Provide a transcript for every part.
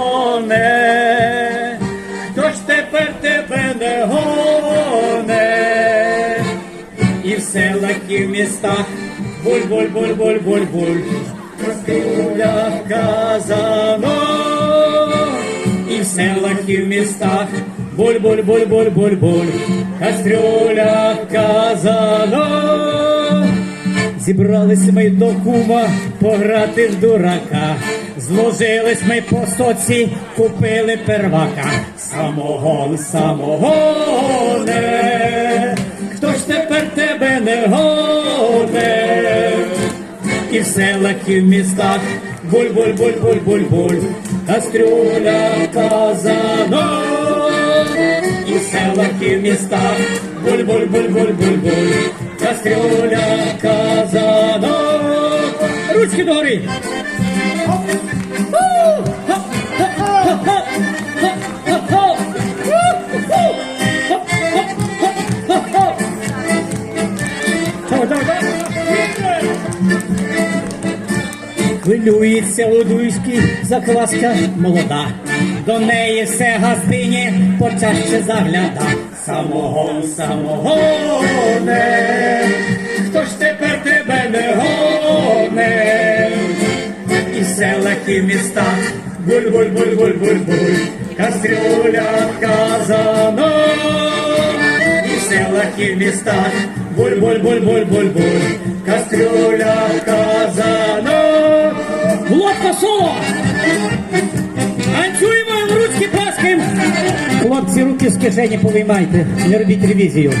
гоне, хто ж тепер тебе не гоне, і в селах, і в містах. Буль-буль-буль-буль-буль-буль, в кастрюлях казано, і в селах, і в містах. Буль-буль-буль-буль-буль-буль, в кастрюлях казано. Зібрались ми до кума пограти в дурака. Зложились ми по соці, купили первака. Самогон, самогоне, хто ж тепер тебе не гоне? І в селах, і в містах буль-буль-буль-буль-буль-буль, кастрюля казано. І в селах, і в містах буль-буль-буль-буль-буль-буль, кастрюля Ручки догори! Хвилюється Лудуйський, закваска молода. До неї все газдині почаще загляда. Самогон, самогоне, хто селах, і буль-буль-буль-буль-буль-буль, кастрюля казано. І в селах, і в містах буль-буль-буль-буль-буль-буль, кастрюля казано. Лодка соло! Танцюємо, в ручки плескаємо! Хлопці, руки з кишені повиймайте, не робіть ревізію.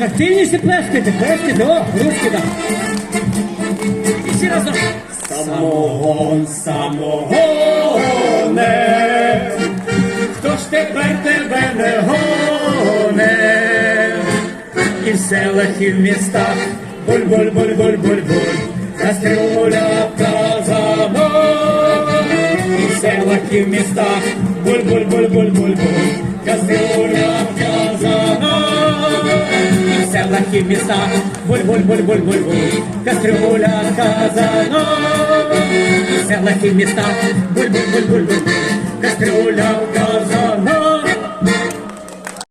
Активніше плескайте, плескайте, о, ручки так. І всі разом. Самогон, самогоне, хто ж тепер тебе не гоне? І в селах, і в містах буль-буль-буль-буль-буль-буль, кастрюля казано. І в селах, і в містах буль-буль-буль-буль-буль-буль, кастрюля В містах буль-буль-буль-буль-буль-буль, кастрюля казано. І в селах, і в містах буль-буль-буль-буль-буль, кастрюля казано.